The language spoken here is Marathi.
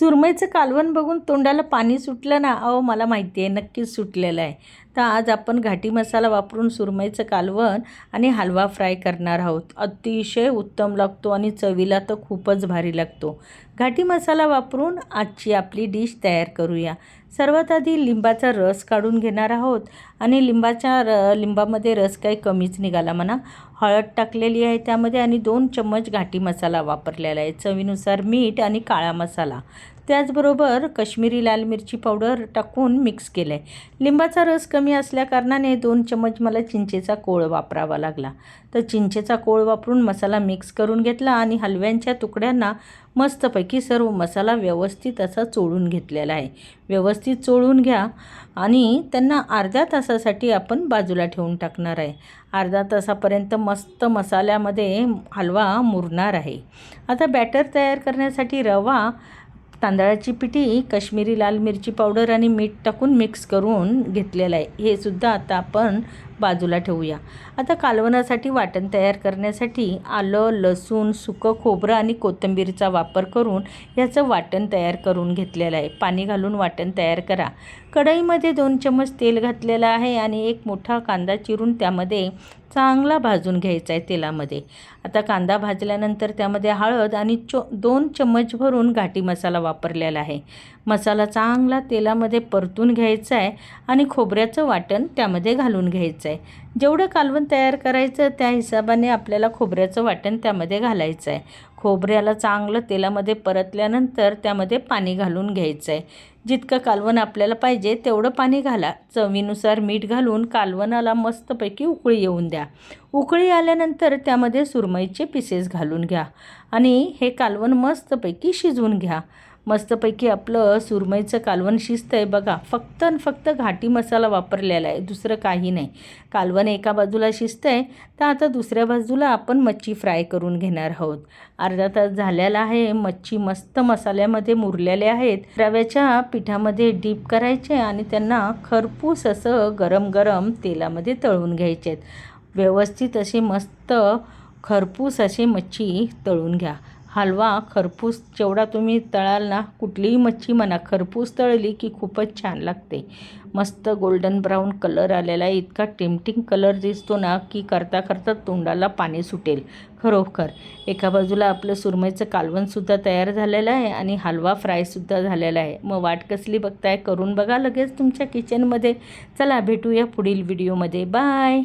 सुरमईचं कालवण बघून तोंडाला पाणी सुटलं ना? अहो मला माहिती आहे नक्कीच सुटलेलं आहे. तर आज आपण घाटी मसाला वापरून सुरमईचं कालवण आणि हलवा फ्राय करणार आहोत. अतिशय उत्तम लागतो आणि चवीला तर खूपच भारी लागतो. घाटी मसाला वापरून आजची आपली डिश तयार करूया. सर्वात आधी लिंबाचा रस काढून घेणार आहोत आणि लिंबाच्या र लिंबामध्ये रस काही कमीच निघाला म्हणा. हळद टाकलेली आहे त्यामध्ये आणि दोन चम्मच घाटी मसाला वापरलेला आहे. चवीनुसार मीठ आणि काळा मसाला. त्याचबरोबर कश्मीरी लाल मिरची पावडर टाकून मिक्स केलं आहे लिंबाचा रस कमी असल्याकारणाने दोन चम्मच मला चिंचेचा कोळ वापरावा लागला. तर चिंचेचा कोळ वापरून मसाला मिक्स करून घेतला आणि हलव्यांच्या तुकड्यांना मस्तपैकी सर्व मसाला व्यवस्थित असा चोळून घेतलेला आहे. व्यवस्थित चोळून घ्या आणि त्यांना अर्ध्या तासासाठी आपण बाजूला ठेवून टाकणार आहे. अर्धा तासापर्यंत मस्त मसाल्यामध्ये हलवा मुरणार आहे. आता बॅटर तयार करण्यासाठी रवा तांदळाची पिठी कश्मीरी लाल मिरची पावडर आणि मीठ टाकून मिक्स करून घेतलेलं आहे. हे सुद्धा आता आपण बाजूला ठेवूया. आता कालवणासाठी वाटण तयार करण्यासाठी आलं लसूण सुकं खोबरं आणि कोथिंबीरचा वापर करून याचं वाटण तयार करून घेतलेलं आहे. पाणी घालून वाटण तयार करा. कढईमध्ये दोन चम्मच तेल घातलेलं आहे आणि एक मोठा कांदा चिरून त्यामध्ये चांगला भाजून घ्यायचा आहे तेलामध्ये. आता कांदा भाजल्यानंतर त्यामध्ये हळद आणि चो दोन चम्मच भरून घाटी मसाला वापरलेला आहे. मसाला चांगला तेलामध्ये परतून घ्यायचा आहे आणि खोबऱ्याचं वाटण त्यामध्ये घालून घ्यायचं आहे. जेवढं कालवण तयार करायचं त्या हिशोबाने आपल्याला खोबऱ्याचं वाटण त्यामध्ये घालायचं आहे. खोबऱ्याला चांगलं तेलामध्ये परतल्यानंतर त्यामध्ये पाणी घालून घ्यायचं आहे जितकं कालवण आपल्याला पाहिजे तेवढं पाणी घाला. चवीनुसार मीठ घालून कालवणाला मस्तपैकी उकळी येऊन द्या. उकळी आल्यानंतर त्यामध्ये सुरमईचे पिसेस घालून घ्या. आणि हे कालवण मस्तपैकी शिजवून घ्या. मस्तपैकी आपलं सुरमईचं कालवण शिजतं आहे बघा. फक्त आणि फक्त घाटी मसाला वापरलेला आहे दुसरं काही नाही. कालवण एका बाजूला शिजतं आहे तर आता दुसऱ्या बाजूला आपण मच्छी फ्राय करून घेणार आहोत. अर्धा तास झालेला आहे मच्छी मस्त मसाल्यामध्ये मुरलेले आहेत. रव्याच्या पिठामध्ये डीप करायचे आणि त्यांना खरपूस असं गरम गरम तेलामध्ये तळून घ्यायचे आहेत व्यवस्थित असे मस्त खरपूस असे मच्छी तळून घ्या. हलवा खरपूस जेवढा तुम्ही तळाल ना कुठलीही मच्छी म्हणा खरपूस तळली की खूपच छान लागते. मस्त गोल्डन ब्राऊन कलर आलेला आहे. इतका टेम्पटिंग कलर दिसतो ना की करता करता तोंडाला पाणी सुटेल खरोखर. एका बाजूला आपलं सुरमईचं कालवणसुद्धा तयार झालेलं आहे आणि हलवा फ्रायसुद्धा झालेला आहे. मग वाट कसली बघताय करून बघा लगेच तुमच्या किचनमध्ये चला भेटूया पुढील व्हिडिओमध्ये बाय